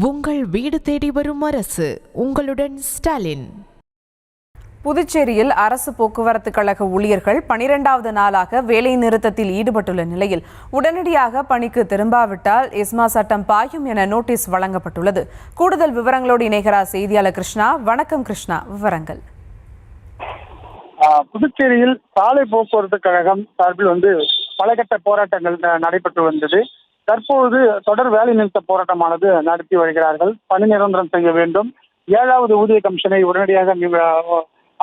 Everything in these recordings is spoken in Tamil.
உங்கள் வீடு தேடி வரும் அரசு உங்களுடன் ஸ்டாலின். புதுச்சேரியில் அரசு போக்குவரத்து கழக ஊழியர்கள் பனிரெண்டாவது நாளாக வேலை நிறுத்தத்தில் ஈடுபட்டுள்ள நிலையில் உடனடியாக பணிக்கு திரும்பாவிட்டால் எஸ்மா சட்டம் பாயும் என நோட்டீஸ் வழங்கப்பட்டுள்ளது. கூடுதல் விவரங்களோடு இணைகிறார் செய்தியாளர் கிருஷ்ணா. வணக்கம் கிருஷ்ணா விவரங்கள். புதுச்சேரியில் சாலை போக்குவரத்து கழகம் சார்பில் வந்து பலகட்ட போராட்டங்கள் நடைபெற்று வந்தது. தற்போது தொடர் வேலை நிறுத்த போராட்டமானது நடத்தி வருகிறார்கள். பணி நிரந்தரம் செய்ய வேண்டும். ஏழாவது ஊதிய கமிஷனை உடனடியாக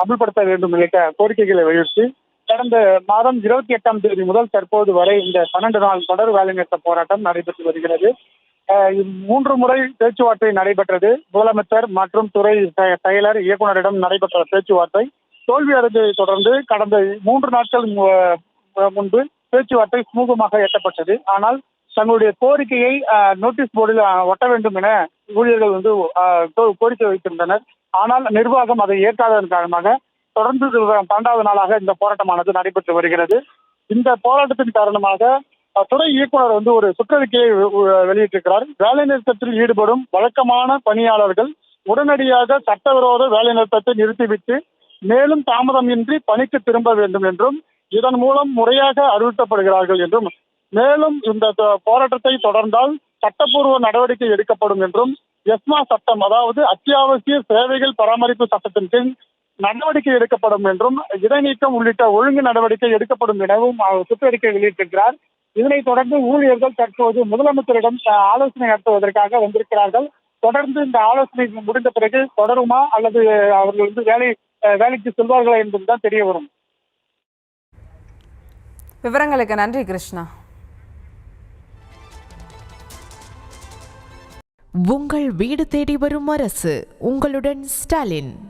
அமல்படுத்த வேண்டும் உள்ளிட்ட கோரிக்கைகளை வலியுறுத்தி கடந்த மாதம் இருபத்தி எட்டாம் தேதி முதல் தற்போது வரை இந்த பன்னெண்டு நாள் தொடர் வேலை நிறுத்த போராட்டம் நடைபெற்று வருகிறது. மூன்று முறை பேச்சுவார்த்தை நடைபெற்றது. முதலமைச்சர் மற்றும் துறை செயலர் இயக்குநரிடம் நடைபெற்ற பேச்சுவார்த்தை. தோல்வி அடைந்ததை தொடர்ந்து கடந்த மூன்று நாட்கள் முன்பு பேச்சுவார்த்தை சுமூகமாக எட்டப்பட்டது ஆனால் தங்களுடைய கோரிக்கையை நோட்டீஸ் போர்டில் ஒட்ட வேண்டும் என ஊழியர்கள் வந்து கோரிக்கை வைத்திருந்தனர். ஆனால் நிர்வாகம் அதை ஏற்காததன் காரணமாக தொடர்ந்து பன்னெண்டாவது நாளாக இந்த போராட்டமானது நடைபெற்று வருகிறது. இந்த போராட்டத்தின் காரணமாக துறை இயக்குனர் வந்து ஒரு சுற்றறிக்கையை வெளியிட்டிருக்கிறார். வேலை நிறுத்தத்தில் ஈடுபடும் வழக்கமான பணியாளர்கள் உடனடியாக சட்டவிரோத வேலை நிறுத்தத்தை நிறுத்திவிட்டு மேலும் தாமதமின்றி பணிக்கு திரும்ப வேண்டும் என்றும் இதன் மூலம் முறையாக அறிவுறுத்தப்படுகிறார்கள் என்றும் மேலும் இந்த போராட்டத்தை தொடர்ந்தால் சட்டப்பூர்வ நடவடிக்கை எடுக்கப்படும் என்றும் எஸ்மா சட்டம் அதாவது அத்தியாவசிய சேவைகள் பராமரிப்பு சட்டத்தின் கீழ் நடவடிக்கை எடுக்கப்படும் என்றும் இடைநீக்கம் உள்ளிட்ட ஒழுங்கு நடவடிக்கை எடுக்கப்படும் எனவும் அவர் சுற்றறிக்கை வெளியிட்டிருக்கிறார். இதனைத் தொடர்ந்து ஊழியர்கள் தற்போது முதலமைச்சரிடம் ஆலோசனை நடத்துவதற்காக வந்திருக்கிறார்கள். தொடர்ந்து இந்த ஆலோசனை முடிந்த பிறகு தொடருமா அல்லது அவர்கள் வந்து வேலை வேலைக்கு செல்வார்களா என்பதுதான் தெரிய வரும். விவரங்களுக்கு நன்றி கிருஷ்ணா. உங்கள் வீடு தேடி வரும் அரசு. உங்களுடன் ஸ்டாலின்.